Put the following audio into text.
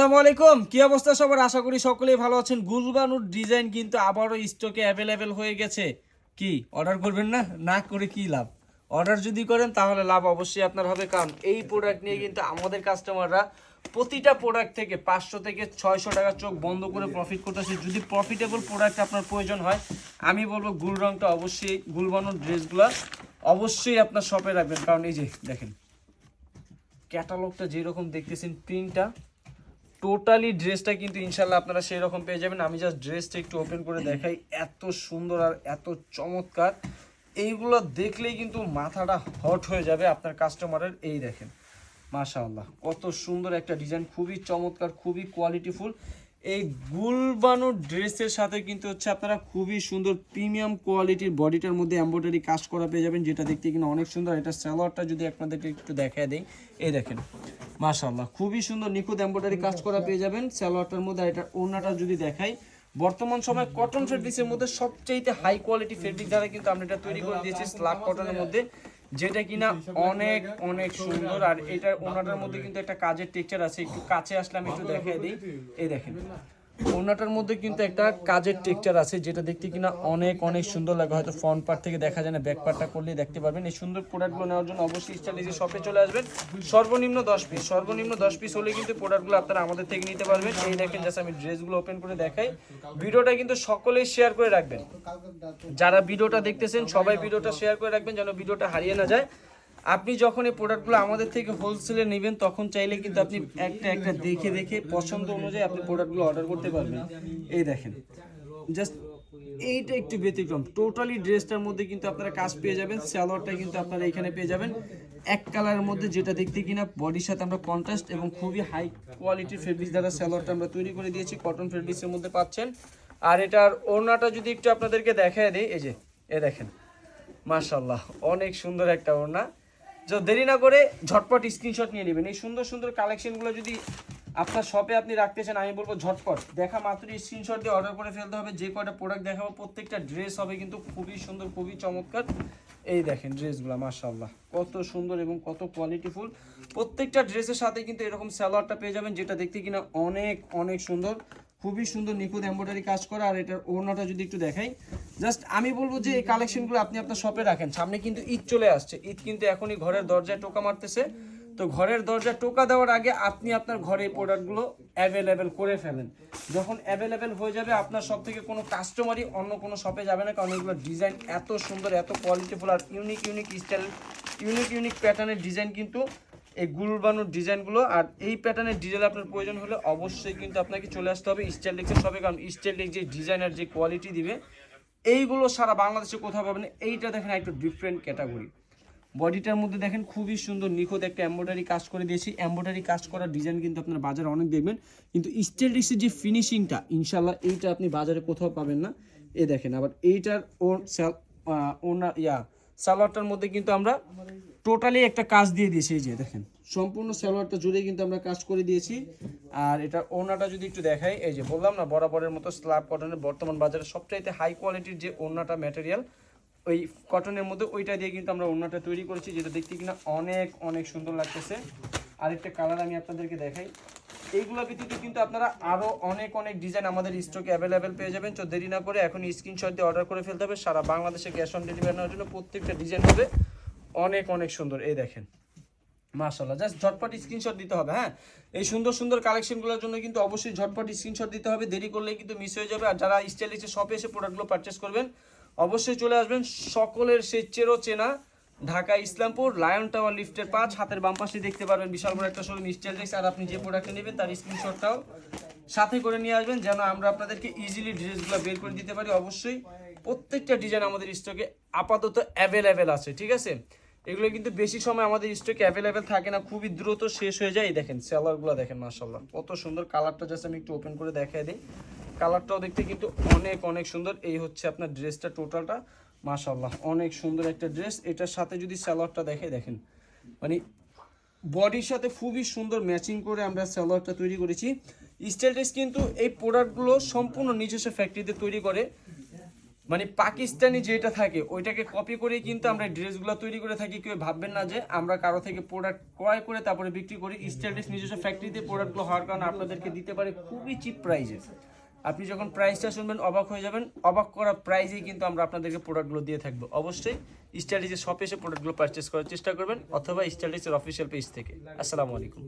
আসসালামু আলাইকুম। কি অবস্থা সবার? আশা করি সকলেই ভালো আছেন। গুলবানুর ডিজাইন কিন্তু আবারও স্টকে অ্যাভেলেবেল হয়ে গেছে। কি অর্ডার করবেন না? না করে কি লাভ? অর্ডার যদি করেন, তাহলে লাভ অবশ্যই আপনার হবে। কারণ এই প্রোডাক্ট নিয়ে কিন্তু আমাদের কাস্টমাররা প্রতিটা প্রোডাক্ট থেকে পাঁচশো থেকে ছয়শো টাকা চোখ বন্ধ করে প্রফিট করতেছে। যদি প্রফিটেবল প্রোডাক্ট আপনার প্রয়োজন হয়, আমি বলব গুল রংটা অবশ্যই, গুলবানুর ড্রেসগুলো অবশ্যই আপনার শপে রাখবেন। কারণ এই যে দেখেন ক্যাটালগটা যেরকম দেখতেছেন প্রিন্টটা টোটালি ড্রেসটা কিন্তু ইনশাল্লাহ আপনারা সেই রকম পেয়ে যাবেন। আমি জাস্ট ড্রেসটা একটু ওপেন করে দেখাই। এত সুন্দর আর এত চমৎকার। এইগুলো দেখলেই কিন্তু মাথাটা হট হয়ে যাবে আপনার কাস্টমারের এই দেখেন, মাশাআল্লাহ, কত সুন্দর একটা ডিজাইন খুবই চমৎকার, খুবই কোয়ালিটিফুল এই গুলবানো ড্রেসের সাথে কিন্তু হচ্ছে আপনারা খুবই সুন্দর প্রিমিয়াম কোয়ালিটির বডিটার মধ্যে এমব্রয়ডারি কাজ করা পেয়ে যাবেন, যেটা দেখতে কিন্তু অনেক সুন্দর। এটা সালোয়ারটা যদি আপনাদেরকে একটু দেখায় দেই, এই দেখেন, মাশাআল্লাহ, খুবই সুন্দর নিখুঁত এমব্রয়ডারি কাজ করা পেয়ে যাবেন সালোয়ারটার মধ্যে। আর এটার ওড়নাটা যদি দেখাই, বর্তমান সময় কটন ফেব্রিক্সের মধ্যে সবচেয়ে হাই কোয়ালিটি ফেব্রিক দ্বারা কিন্তু আমরা এটা তৈরি করে দিয়েছি স্লাব কটনের মধ্যে। যেটা কিনা অনেক অনেক সুন্দর। আর এটা ওনাটার মধ্যে কিন্তু একটা কাজের টেক্সচার আছে। একটু কাছে আসলে আমি একটু দেখাই দিই। এই দেখেন। ওনাটার মধ্যে কিন্তু একটা কাজের টেক্সচার আছে, যেটা দেখতে কিনা অনেক অনেক সুন্দর লাগে। হয়তো ফ্রন্ট পার্ট থেকে দেখা যায় না ব্যাক পার্টটা করলে দেখতে পারবেন। এই সুন্দর প্রোডাক্টগুলো নেওয়ার জন্য অবশ্যই স্টাইলিজে শপে চলে আসবেন, সর্বনিম্ন দশ পিস সর্বনিম্ন দশ পিস হলে কিন্তু প্রোডাক্টগুলো আপনারা আমাদের থেকে নিতে পারবেন। এই দেখেন জাস্ট আমি ড্রেসগুলো ওপেন করে দেখাই। ভিডিওটা কিন্তু সকলেই শেয়ার করে রাখবেন। যারা ভিডিওটা দেখতেছেন, সবাই ভিডিওটা শেয়ার করে রাখবেন, যেন ভিডিওটা হারিয়ে না যায়। আপনি যখন এই প্রোডাক্টগুলো আমাদের থেকে হোলসেলে নেবেন, তখন চাইলে কিন্তু আপনি একটা একটা দেখে দেখে পছন্দ অনুযায়ী আপনি প্রোডাক্টগুলো অর্ডার করতে পারবেন। এই দেখেন জাস্ট এইটা একটু ব্যতিক্রম। টোটালি ড্রেসটার মধ্যে কিন্তু আপনারা কাজ পেয়ে যাবেন, সালোয়ারটা কিন্তু আপনারা এখানে পেয়ে যাবেন। এক কালারের মধ্যে যেটা দেখতে কিনা বডির সাথে আমরা কন্ট্রাস্ট এবং খুবই হাই কোয়ালিটির ফেব্রিক্স দ্বারা সালোয়ারটা আমরা তৈরি করে দিয়েছি কটন ফেব্রিক্সের মধ্যে পাচ্ছেন। আর এটার ওড়নাটা যদি একটু আপনাদেরকে দেখায় দিই, এই যে এ দেখেন মাশাল্লাহ অনেক সুন্দর একটা ওড়না। তো দেরি না করে ঝটপট স্ক্রিনশট নিয়ে নেবেন। এই সুন্দর সুন্দর কালেকশনগুলো যদি আপনার শপে আপনি রাখতে চান, আমি বলব ঝটপট। দেখা মাত্রই স্ক্রিনশট দিয়ে অর্ডার করে ফেলতে হবে। যে কয়টা প্রোডাক্ট দেখাবো, প্রত্যেকটা ড্রেস হবে কিন্তু খুবই সুন্দর, খুবই চমৎকার। এই দেখেন ড্রেসগুলো মাশাল্লাহ কত সুন্দর এবং কত কোয়ালিটিফুল প্রত্যেকটা ড্রেসের সাথে কিন্তু এরকম স্যালোয়ারটা পেয়ে যাবেন, যেটা দেখতে কিনা অনেক অনেক সুন্দর। খুবই সুন্দর নিখুঁত এম্ব্রয়ডারি কাজ করা, আর এটার ওড়নাটা যদি একটু দেখাই। জাস্ট আমি বলব যে এই কালেকশনগুলো আপনি আপনার শপে রাখেন। সামনে কিন্তু ঈদ চলে আসছে। ঈদ কিন্তু এখনই ঘরের দরজায় টোকা মারতেছে। তো ঘরের দরজায় টোকা দেওয়ার আগে আপনি আপনার ঘরে এই প্রোডাক্টগুলো অ্যাভেলেবেল করে ফেলেন। যখন অ্যাভেলেবেল হয়ে যাবে, আপনার সব থেকে কোনো কাস্টমারই অন্য কোনো শপে যাবে না, কারণ এগুলো ডিজাইন এত সুন্দর, এত কোয়ালিটিফুল আর unique unique style unique unique প্যাটার্নের ডিজাইন কিন্তু এই গুলবানুর ডিজাইনগুলো আর এই প্যাটার্নের ডিজাইন আপনার প্রয়োজন হলে অবশ্যই কিন্তু আপনাকে চলে আসতে হবে স্টাইলিক্সের সবে কারণ স্টাইলিক্স যে ডিজাইনার যে কোয়ালিটি দিবে, এইগুলো সারা বাংলাদেশে কোথাও পাবেন। এইটা দেখেন একটু ডিফারেন্ট ক্যাটাগরি বডিটার মধ্যে দেখেন খুবই সুন্দর নিখুঁত একটা এম্ব্রয়ডারি কাজ করে দিয়েছি। এম্ব্রয়ডারি কাজ করা ডিজাইন কিন্তু আপনার বাজারে অনেক দেখবেন। কিন্তু স্টাইলিক্সের যে ফিনিশিংটা ইনশাল্লাহ এইটা আপনি বাজারে কোথাও পাবেন না। এ দেখেন, আবার এইটার ওর ওনার ইয়া সালোয়ারটার মধ্যে কিন্তু আমরা টোটালি একটা কাজ দিয়ে দিয়েছি, এই যে দেখেন। সম্পূর্ণ সালোয়ারটা জুড়ে কিন্তু আমরা কাজ করে দিয়েছি। আর এটা ওনাটা যদি একটু দেখাই, এই যে বললাম না, বরাবরের মতো স্ল্যাব কটনের বর্তমান বাজারে সবচাইতে হাই কোয়ালিটির যে ওনাটা ম্যাটেরিয়াল ওই কটনের মধ্যে ওইটা দিয়ে কিন্তু আমরা ওনাটা তৈরি করেছি, যেটা দেখতে কিনা অনেক অনেক সুন্দর লাগতেছে। আরেকটা কালার আমি আপনাদেরকে দেখাই। এইগুলো ব্যতীত কিন্তু আপনারা আরও অনেক অনেক ডিজাইন আমাদের স্টকে অ্যাভেলেবেল পেয়ে যাবেন। তো দেরি না করে এখন স্ক্রিনশট দিয়ে অর্ডার করে ফেলতে হবে। সারা বাংলাদেশে ক্যাশ অন ডেলিভারি নেওয়ার জন্য প্রত্যেকটা ডিজাইন হবে অনেক অনেক সুন্দর। এই দেখেন মাশাল্লাহ জাস্ট ঝটপট স্ক্রিনশট দিতে হবে হ্যাঁ? এই সুন্দর সুন্দর কালেকশনগুলোর জন্য কিন্তু অবশ্যই ঝটপট স্ক্রিনশট দিতে হবে। দেরি করলেই কিন্তু মিস হয়ে যাবে। আর যারা স্টাইলিশে শপে এসে প্রোডাক্টগুলো পারচেস করবেন, অবশ্যই চলে আসবেন। সকলের সে চেরো চেনা ঢাকা, ইসলামপুর, লায়ন টাওয়ার লিফটের পাঁচ হাতের বাম পাশে দেখতে পারবেন বিশাল বড় একটা শোরুম স্টাইলিশ আর আপনি যে প্রোডাক্টটা নেবেন তার স্ক্রিনশটটাও সাথে করে নিয়ে আসবেন যেন আমরা আপনাদেরকে ইজিলি ড্রেসগুলো বের করে দিতে পারি। অবশ্যই প্রত্যেকটা ডিজাইন আমাদের স্টকে আপাতত অ্যাভেলেবেল আছে, ঠিক আছে? এগুলো কিন্তু বেশি সময় আমাদের স্টকে অ্যাভেলেবেল থাকে না, খুবই দ্রুত শেষ হয়ে যায়। দেখেন সেলারগুলো দেখেন মাশাল্লাহ কত সুন্দর কালারটা জাস্ট আমি একটু ওপেন করে দেখাই দিই। কালারটাও দেখতে কিন্তু অনেক অনেক সুন্দর। এই হচ্ছে আপনার ড্রেসটা টোটালটা মাশাল্লাহ অনেক সুন্দর একটা ড্রেস এটার সাথে যদি সালোয়ারটা দেখে, দেখেন। মানে বডির সাথে খুবই সুন্দর ম্যাচিং করে আমরা সালোয়ারটা তৈরি করেছি। স্টাইল ড্রেস কিন্তু এই প্রোডাক্টগুলো সম্পূর্ণ নিজস্ব ফ্যাক্টরিতে তৈরি করে। মানে পাকিস্তানি যেটা থাকে, ওইটাকে কপি করে কিন্তু আমরা ড্রেসগুলো তৈরি করে থাকি। কেউ ভাববেন না যে আমরা কারও থেকে প্রোডাক্ট ক্রয় করে তারপরে বিক্রি করি। স্টাইলিশ নিজস্ব ফ্যাক্টরিতে প্রোডাক্টগুলো হওয়ার কারণে আপনাদেরকে দিতে পারে খুবই চিপ প্রাইসে আপনি যখন প্রাইসটা শুনবেন, অবাক হয়ে যাবেন। অবাক করা প্রাইজেই কিন্তু আমরা আপনাদেরকে প্রোডাক্টগুলো দিয়ে থাকব। অবশ্যই স্টাডিজের শপে এসে প্রোডাক্টগুলো পারচেস করার চেষ্টা করবেন, অথবা স্টাডিজের অফিসিয়াল পেজ থেকে। আসসালামু আলাইকুম।